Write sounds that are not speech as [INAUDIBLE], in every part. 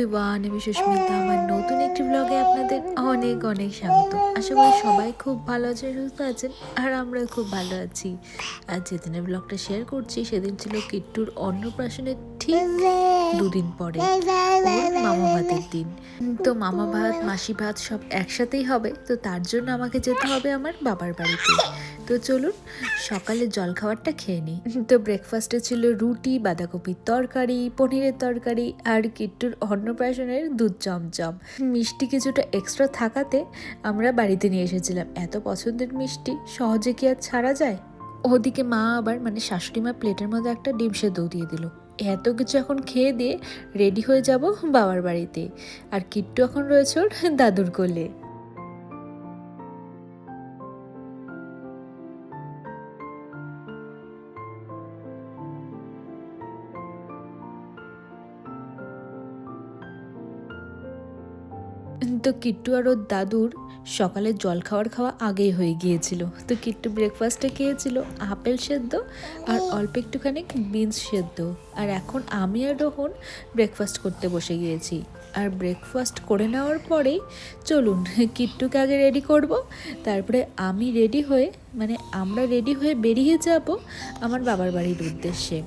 Everyone আমি সুস্মিতা, আমার নতুন একটি ব্লগে আপনাদের অনেক অনেক স্বাগত। আশা করি সবাই খুব ভালো আছে সুস্থ আছেন, আর আমরা খুব ভালো আছি। আর যেদিনের ব্লগটা শেয়ার করছি, সেদিন ছিল কিট্টুর অন্নপ্রাশনের ঠিক দুদিন পরে মামা ভাতের দিন। তো মামা ভাত, মাসি ভাত সব একসাথেই হবে, তো তার জন্য আমাকে যেতে হবে আমার বাবার বাড়িতে। তো চলুন সকালে জল খাবারটা খেয়ে নিই। তো ব্রেকফাস্টে ছিল রুটি, বাঁধাকপির তরকারি, পনিরের তরকারি আর কিট্টুর অন্নপ্রাশনের দুধ চমচম। মিষ্টি কিছুটা এক্সট্রা থাকাতে আমরা বাড়িতে নিয়ে এসেছিলাম। এত পছন্দের মিষ্টি, সহজে কি আর ছাড়া যায়? ওদিকে মা আবার মানে শাশুড়ি মা প্লেটের মধ্যে একটা ডিম সেদ্ধ দিয়ে দিল। এত কিছু এখন খেয়ে দিয়ে রেডি হয়ে যাব বাবার বাড়িতে। আর কিট্টু এখন রয়েছে ওর দাদুর কোলে। তো কিট্টু আর ওর দাদুর সকালে জল খাওয়ার খাওয়া আগেই হয়ে গিয়েছিল। তো কিট্টু ব্রেকফাস্টে খেয়েছিল আপেল সেদ্ধ আর অল্প একটুখানি বিনস সেদ্ধ। আর এখন আমি আর রোহন ব্রেকফাস্ট করতে বসে গিয়েছি। আর ব্রেকফাস্ট করে নেওয়ার পরেই চলুন কিট্টুকে আগে রেডি করব তারপরে আমি রেডি হয়ে মানে আমরা রেডি হয়ে বেরিয়ে যাব আমার বাবার বাড়ির উদ্দেশ্যে।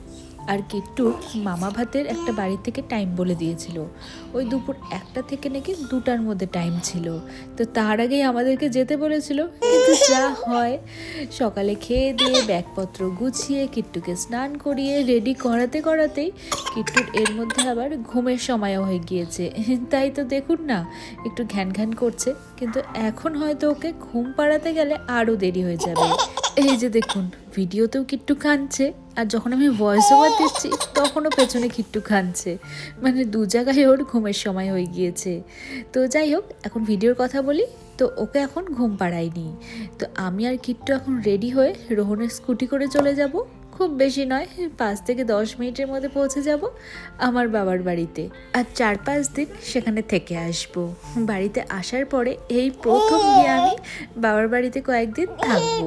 আর কিট্টু মামা ভাতের একটা বাড়ি থেকে টাইম বলে দিয়েছিল। ওই দুপুর একটা থেকে নাকি দুটার মধ্যে টাইম ছিল। তো তার আগেই আমাদেরকে যেতে বলেছিল। কিন্তু যা হয়, সকালে খেয়ে দিয়ে ব্যাগপত্র গুছিয়ে কিট্টুকে স্নান করিয়ে রেডি করাতে করাতেই কিট্টুর এর মধ্যে আবার ঘুমের সময়ও হয়ে গিয়েছে। তাই তো দেখুন না, একটু ঘ্যান ঘ্যান করছে। কিন্তু এখন হয়তো ওকে ঘুম পাড়াতে গেলে আরও দেরি হয়ে যাবে। এই যে দেখুন, ভিডিওতেও কিট্টু কাঁদছে আর যখন আমি ভয়েস ওভার দিচ্ছি, তখনও পেছনে কিট্টু কাঁদছে মানে দু জায়গায় ওর ঘুমের সময় হয়ে গিয়েছে। তো যাই হোক, এখন ভিডিওর কথা বলি, তো ওকে এখন ঘুম পাড়ায়নি। তো আমি আর কিট্টু এখন রেডি হয়ে রোহনের স্কুটি করে চলে যাব। খুব বেশি নয়, পাঁচ থেকে দশ মিনিটের মধ্যে পৌঁছে যাব আমার বাবার বাড়িতে। আর চার পাঁচ দিন সেখানে থেকে আসব। বাড়িতে আসার পরে এই প্রথম গিয়ে আমি বাবার বাড়িতে কয়েকদিন থাকব।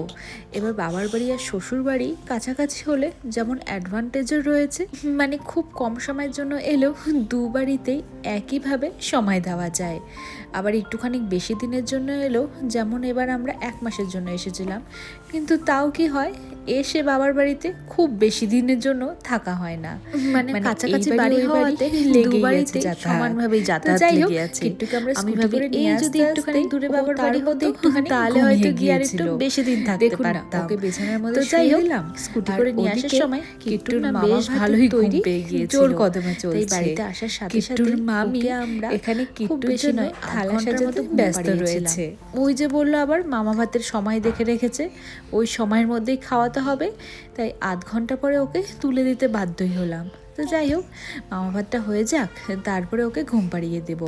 এবার বাবার বাড়ি আর শ্বশুর বাড়ি কাছাকাছি হলে যেমন অ্যাডভান্টেজও রয়েছে মানে খুব কম সময়ের জন্য এলেও দু বাড়িতেই একইভাবে সময় দেওয়া যায়। আবার একটুখানি বেশি দিনের জন্য এলেও যেমন এবার আমরা এক মাসের জন্য এসেছিলাম কিন্তু তাও কি হয় এসে বাবার বাড়িতে খুব বেশি দিনের জন্য থাকা হয় না। মানে কাছাকাছি বাড়ি হওয়াতে দু বাড়িতে সমানভাবেই যাতায়াত লেগে আছে। কিট্টুকে আমরা স্কুটি করে নিয়ে যদি একটুখানি দূরে বাবার বাড়ি হতো একটুখানি তাহলে হয়তো গিয়ে আর একটু বেশি দিন থাকতে পারতাম। ওকে বিছানার মধ্যে যাই হোক স্কুটি করে নিয়ে আসার সময় কিট্টুর না বেশ ভালোই তৈরি জোর কদমে চলছে। তাই বাড়িতে আসার সাথে সাথে মামি আমরা এখানে কিট্টু বেশি নয় থালা সাজাতে ব্যস্ত রয়েছে। ওই যে বলল আবার মামা ভাতের সময় দেখে রেখেছে। ওই সময়ের মধ্যেই খাওয়াতে হবে। তাই আধ ঘণ্টা পরে ওকে তুলে দিতে বাধ্যই হলাম। তো যাই হোক মামা ভাতটা হয়ে যাক তারপরে ওকে ঘুম পাড়িয়ে দেব।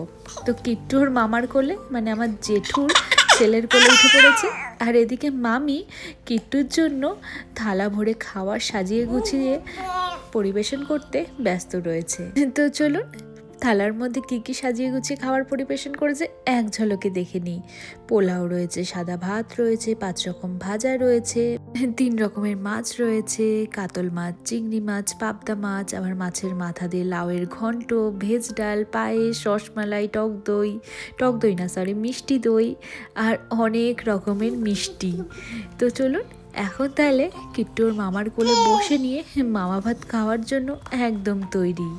তো কিট্টুর মামার কোলে মানে আমার জেঠুর ছেলের কোলে উঠে পড়েছে। আর এদিকে মামি কিট্টুর জন্য থালা ভরে খাওয়া সাজিয়ে গুছিয়ে পরিবেশন করতে ব্যস্ত রয়েছে। তো চলুন থালার মধ্যে কী কী সাজিয়ে গুছিয়ে খাবার পরিবেশন করেছে, এক ঝলকে দেখে নিই পোলাও রয়েছে, সাদা ভাত রয়েছে, পাঁচ রকম ভাজা রয়েছে, তিন রকমের মাছ রয়েছে, কাতল মাছ, চিংড়ি মাছ, পাবদা মাছ, আবার মাছের মাথা দিয়ে লাউয়ের ঘন্ট, ভেজ ডাল, পায়েস, রসমালাই, টক দই টক দই না সরি মিষ্টি দই, আর অনেক রকমের মিষ্টি। তো চলুন, এখন তাহলে কিট্টুর মামার কোলে বসে নিয়ে মামা ভাত খাওয়ার জন্য একদম তৈরি।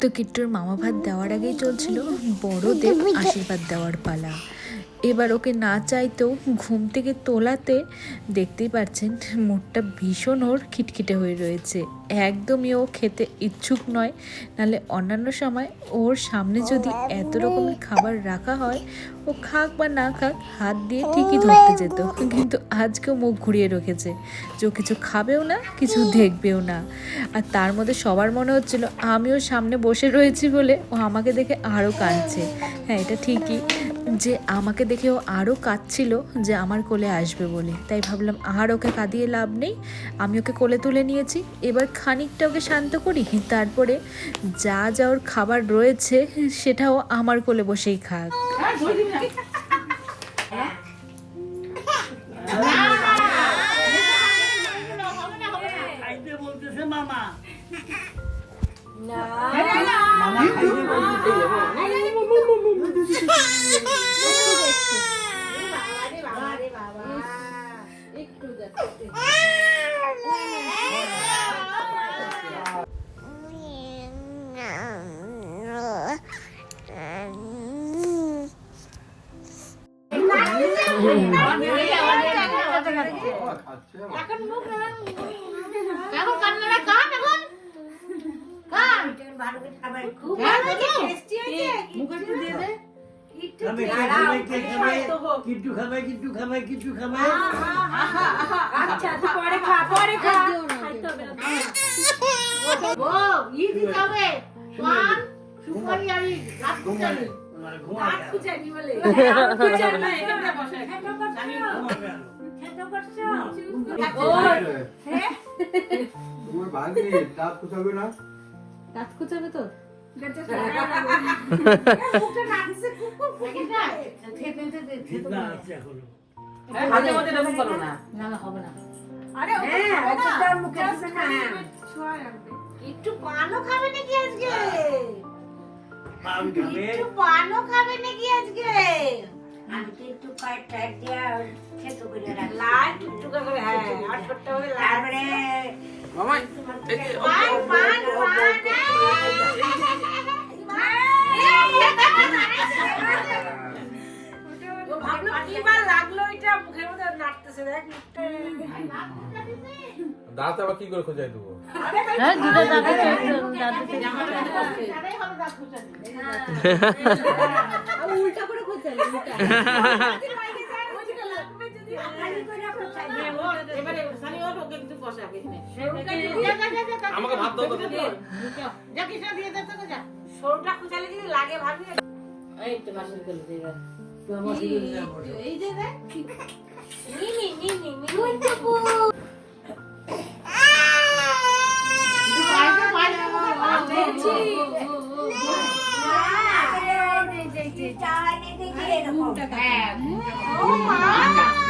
তো কিট্টুর মামা ভাত দেওয়ার আগেই চলছিল বড়দের আশীর্বাদ দেওয়ার পালা। এবার ওকে না চাইতেও ঘুম থেকে তোলাতে দেখতেই পাচ্ছেন মুখটা ভীষণ ওর খিটখিটে হয়ে রয়েছে। একদমই ও খেতে ইচ্ছুক নয়, নাহলে অন্যান্য সময় ওর সামনে যদি এত রকমের খাবার রাখা হয়, ও খাক বা না খাক, হাত দিয়ে ঠিকই ধরতে যেত। কিন্তু আজকেও মুখ ঘুরিয়ে রেখেছে, যে কিছু খাবেও না, কিছু দেখবেও না। আর তার মধ্যে সবার মনে হচ্ছিল, আমিও সামনে বসে রয়েছি বলে ও আমাকে দেখে আরও কাঁদছে। হ্যাঁ এটা ঠিকই। যে আমাকে দেখে ও আরও কাঁদছিল যে আমার কোলে আসবে বলে। তাই ভাবলাম আর ওকে কাঁদিয়ে লাভ নেই। আমি ওকে কোলে তুলে নিয়েছি। এবার খানিকটা ওকে শান্ত করি। তারপরে যা যা ওর খাবার রয়েছে সেটাও আমার কোলে বসেই খাক। এখন কান্নাটা কান এখন কান খুব ভালো টেস্টি হয়েছে খাবে কে খাবে কে খাবে কিট্টু খাবে কিট্টু খাবে কিট্টু খাবে। আচ্ছা পরে খা পরে খা। ও ই দিতে হবে। সুপারি আর ই, রাত কুচালি মানে ঘুমাবে। রাত কুচালি বলে। তোমার ভাগ্নে দাঁত কুচাবে না? জিতনা আছে এখনও একটু খাবে নাকি আজকে একটু পানও খাবে নাকি আজকে লাল টুকটুকা করে তারপরে পান পান পান ও ভাবলো কিবার লাগল এটা মুখের মধ্যে দাঁত আবার কি করে খোঁজাই দেবো [LAUGHS] [LAUGHS] তো সরুটা লাগে ভাবি এই যে দেখ মিনি মিনি মিনি ও মা চাইনিজ হাতটা কি লাগাইছে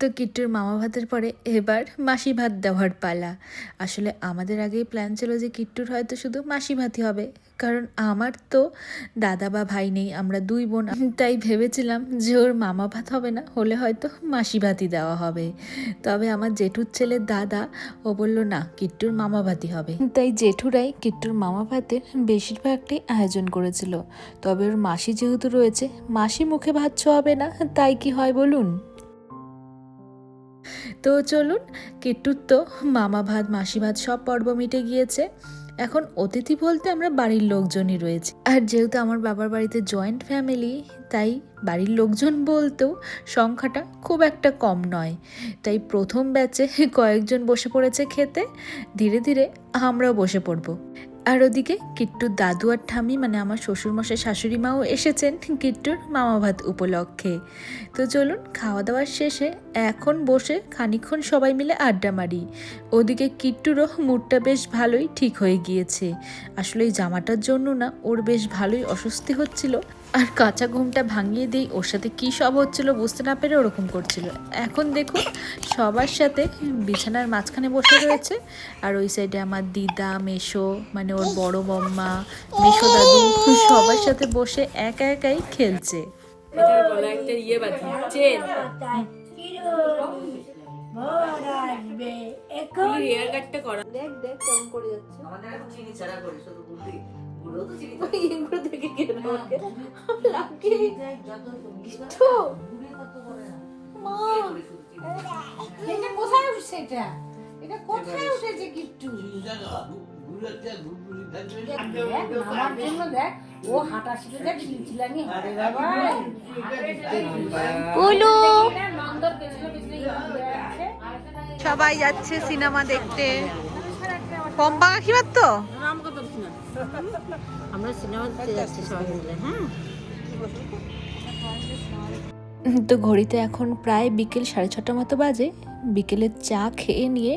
তো কিট্টুর মামা ভাতের পরে এবার মাসি ভাত দেওয়ার পালা। আসলে আমাদের আগেই প্ল্যান ছিল যে কিট্টুর হয়তো শুধু মাসি ভাতই হবে। কারণ আমার তো দাদা বা ভাই নেই, আমরা দুই বোন। তাই ভেবেছিলাম যে ওর মামা ভাত হবে না, হলে হয়তো মাসি ভাতই দেওয়া হবে। তবে আমার জেঠুর ছেলের দাদা, ও বলল, না, কিট্টুর মামা ভাতই হবে। তাই জেঠুরাই কিট্টুর মামা ভাতের বেশিরভাগটাই আয়োজন করেছিল। তবে ওর মাসি যেহেতু রয়েছে, মাসি মুখে ভাত ছোঁয়াবে না, তাই কি হয় বলুন? তো চলুন কিট্টুর তো মামা ভাত মাসি ভাত সব পর্ব মিটে গিয়েছে। এখন অতিথি বলতে আমরা বাড়ির লোকজনই রয়েছে। আর যেহেতু আমার বাবার বাড়িতে জয়েন্ট ফ্যামিলি তাই বাড়ির লোকজন বলতেও সংখ্যাটা খুব একটা কম নয়। তাই প্রথম ব্যাচে কয়েকজন বসে পড়েছে খেতে, ধীরে ধীরে আমরাও বসে পড়ব। আর ওদিকে কিট্টুর দাদু আর ঠামি মানে আমার শ্বশুরমশাই, শাশুড়ি মাও এসেছেন কিট্টুর মামা ভাত উপলক্ষে। তো চলুন খাওয়া দাওয়ার শেষে এখন বসে খানিক্ষণ সবাই মিলে আড্ডা মারি। ওদিকে কিট্টুরও মুডটা বেশ ভালোই ঠিক হয়ে গিয়েছে। আসলে এই জামাটার জন্য না, ওর বেশ ভালোই অস্বস্তি হচ্ছিল। আর কাঁচা ঘুমটা ভাঙিয়ে দিই ওর সাথে কী সব হচ্ছিল বুঝতে না পেরে ওরকম করছিল। এখন দেখুন সবার সাথে বিছানার মাঝখানে বসে রয়েছে আর ওই সাইডে আমার দিদা মেশো মানে ওর বড় বম্মা মেশো দাদু সবার সাথে বসে একা একাই খেলছে। আমাদের এখন চিনি ছাড়া করে শুধু বুদ্ধি গুলো তো চিনি এটা কোথায় উঠছে এটা? এটা কোথায় উঠেছে কিট্টু? দেখ আমার জন্য দেখ ও হাঁটা শিখে দেখ চিলচিলানি হারে বাবা উলু নন্দর পেছনে পেছনে ঘুরে আছে। সবাই যাচ্ছে সিনেমা দেখতে। পম্পা কাকিমার তো? আমরা সিনেমা দেখতে যাচ্ছি সবাই মিলে হ্যাঁ তো ঘড়িতে এখন প্রায় বিকেল সাড়ে ছটা মতো বাজে। বিকেলের চা খেয়ে নিয়ে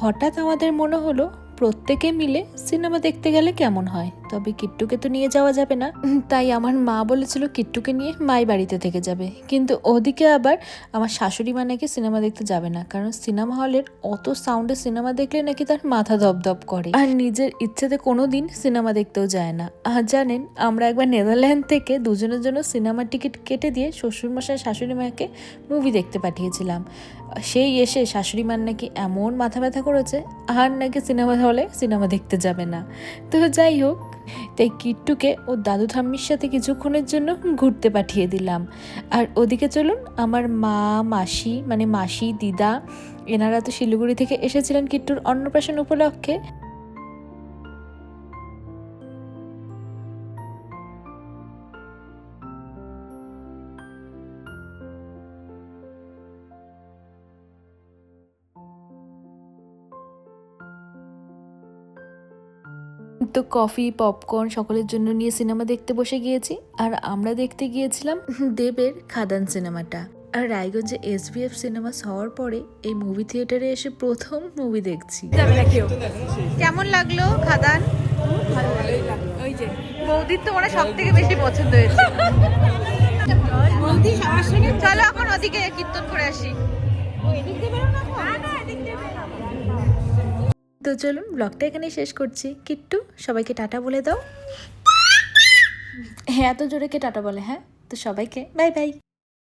হঠাৎ আমাদের মনে হলো প্রত্যেকে মিলে সিনেমা দেখতে গেলে কেমন হয়? তবে কিট্টুকে তো নিয়ে যাওয়া যাবে না। তাই আমার মা বলেছিল কিট্টুকে নিয়ে মাই বাড়িতে থেকে যাবে। কিন্তু ওদিকে আবার আমার শাশুড়ি মা নাকি সিনেমা দেখতে যাবে না, কারণ সিনেমা হলের অত সাউন্ডে সিনেমা দেখলে নাকি তার মাথা দপদপ করে। আর নিজের ইচ্ছেতে কোনো দিন সিনেমা দেখতেও যায় না। আর জানেন, আমরা একবার নেদারল্যান্ড থেকে দুজনের জন্য সিনেমার টিকিট কেটে দিয়ে শ্বশুরমশাই শাশুড়ি মাকে মুভি দেখতে পাঠিয়েছিলাম। সেই এসে শাশুড়ি মার নাকি এমন মাথা ব্যথা করেছে, আর নাকি সিনেমা হলে সিনেমা দেখতে যাবে না। তো যাই হোক তাই কিট্টুকে ও দাদু ঠাম্মির সাথে কিছুক্ষণের জন্য ঘুরতে পাঠিয়ে দিলাম। আর ওদিকে চলুন, আমার মা, মাসি মানে মাসি, দিদা, এনারা তো শিলিগুড়ি থেকে এসেছিলেন কিট্টুর অন্নপ্রাশন উপলক্ষে। তো কফি পপকর্ন সকলের জন্য নিয়ে সিনেমা দেখতে বসে গিয়েছি। আর আমরা দেখতে গিয়েছিলাম দেবের খাদান সিনেমাটা। আর রায়গঞ্জে এসবিএফ সিনেমা হওয়ার পরে এই মুভি থিয়েটারে এসে প্রথম মুভি দেখছি। কেমন লাগল খাদান? বৌদির তো মনে সব থেকে বেশি পছন্দ হয়েছে। চলো এখন ওদিকে কীর্তন করে আসি। তো চলুন ব্লগটা এখানেই শেষ করছি। কিট্টু, সবাইকে টাটা বলে দাও। হ্যাঁ এত জোরে কে টাটা বলে হ্যাঁ? তো সবাইকে বাই বাই